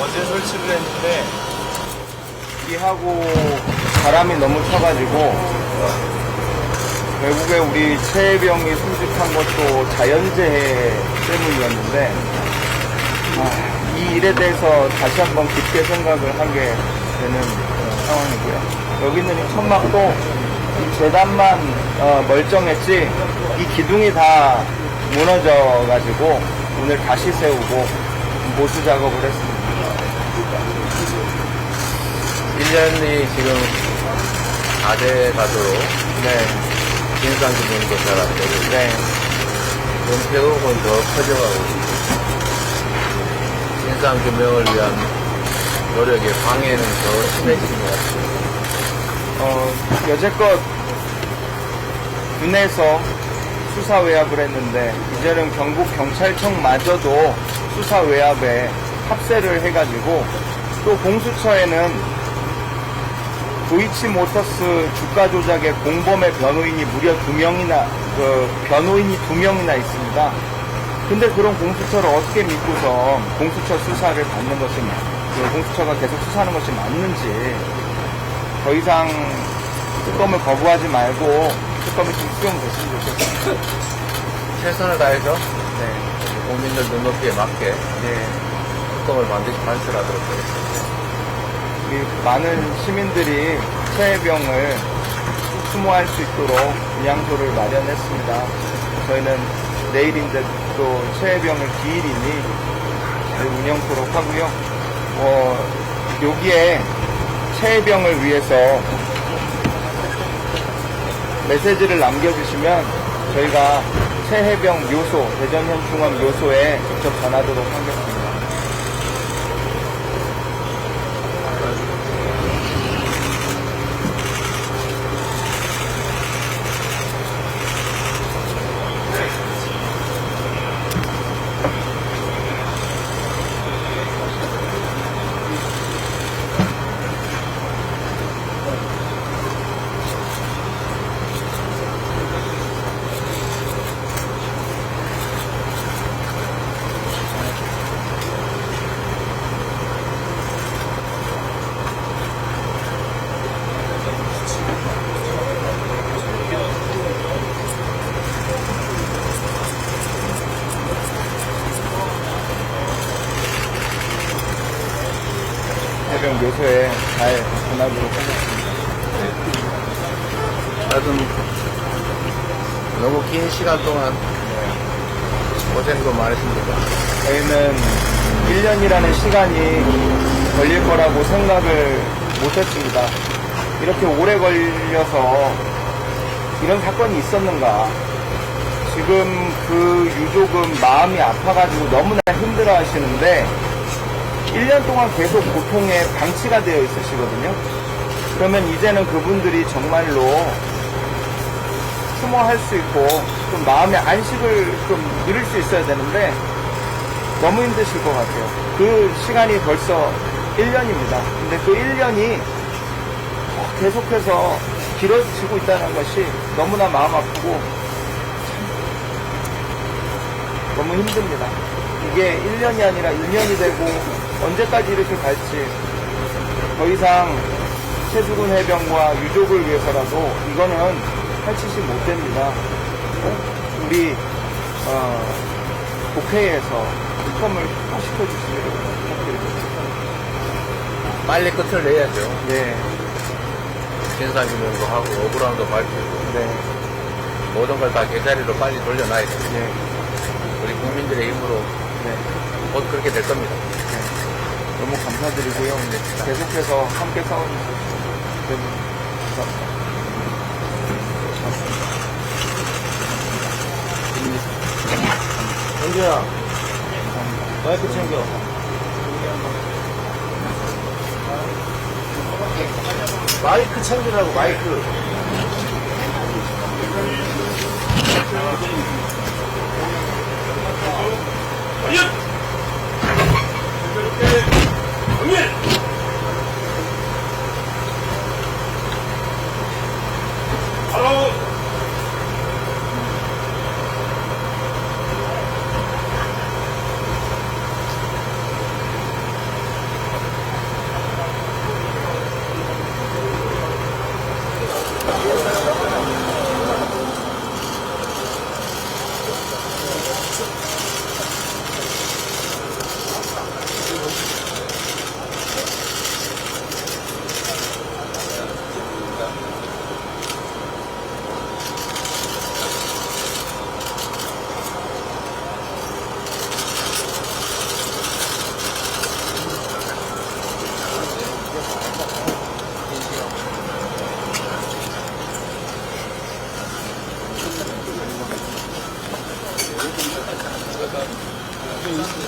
어제 설치를 했는데 비하고 바람이 너무 쳐가지고 결국에 우리 최혜병이 수집한 것도 자연재해 때문이었는데 아, 이 일에 대해서 다시 한번 깊게 생각을 하게 되는 어, 상황이고요. 여기 있는 이 천막도 이 재단만 어, 멀쩡했지 이 기둥이 다 무너져가지고 오늘 다시 세우고 보수 작업을 했습니다. 1년이 지금 4대 가도로 네, 진상규명조사가 되고 네, 은폐국은 더 커져가고 있고 진상 규명을 위한 노력의 방해는 더 심해지는 것 같습니다. 어, 여태껏 군에서 수사 외압을 했는데 이제는 경북 경찰청마저도 수사 외압에 합세를 해가지고 또 공수처에는 도이치 모터스 주가 조작의 공범의 변호인이 무려 두 명이나 그 변호인이 두 명이나 있습니다. 근데 그런 공수처를 어떻게 믿고서 공수처 수사를 받는 것이 맞- 그 공수처가 계속 수사하는 것이 맞는지 더 이상 특검을 거부하지 말고 특검이 좀 수용 됐으면 좋겠습니다. 최선을 다해서 네, 국민들 눈높이에 맞게 네. 특검을 반드시 반출하도록 하겠습니다. 우리 많은 시민들이 최혜병을 추모할 수 있도록 위양소를 마련했습니다. 저희는 내일인데 또 최혜병을 기일이니 잘 운영토록 하고요. 어, 여기에 최혜병을 위해서 메시지를 남겨주시면 저희가 최혜병 묘소, 대전현충원 묘소에 직접 전하도록 하겠습니다. 묘소에 잘 전하도록 하겠습니다. 하여튼 너무 긴 시간 동안 고생도 많으십니다. 저희는 1년이라는 시간이 걸릴 거라고 생각을 못했습니다. 이렇게 오래 걸려서 이런 사건이 있었는가. 지금 그 유족은 마음이 아파가지고 너무나 힘들어 하시는데 1년 동안 계속 고통에 방치가 되어 있으시거든요. 그러면 이제는 그분들이 정말로 추모할 수 있고 좀 마음의 안식을 좀 누릴 수 있어야 되는데 너무 힘드실 것 같아요. 그 시간이 벌써 1년입니다. 근데 그 1년이 계속해서 길어지고 있다는 것이 너무나 마음 아프고 참 너무 힘듭니다. 이게 1년이 아니라 2년이 되고 언제까지 이렇게 갈지 더 이상 최수근 해병과 유족을 위해서라도 이거는 할짓이 못 됩니다. 우리 어, 국회에서 특검을 시켜 주시기를 부탁드립니다. 빨리 끝을 내야죠. 네, 진상규명도 하고 억울함도 밝히고 네, 모든 걸 다 제자리로 빨리 돌려놔야 됩니다. 네, 우리 국민들의 힘으로 네. 곧 그렇게 될 겁니다. 너무 감사드리고요. 네, 계속해서 함께 싸워주셔서 여러분 감사합니다. 현주야, 와이프 챙겨. 마이크 챙기라고, 마이크. 예! 这？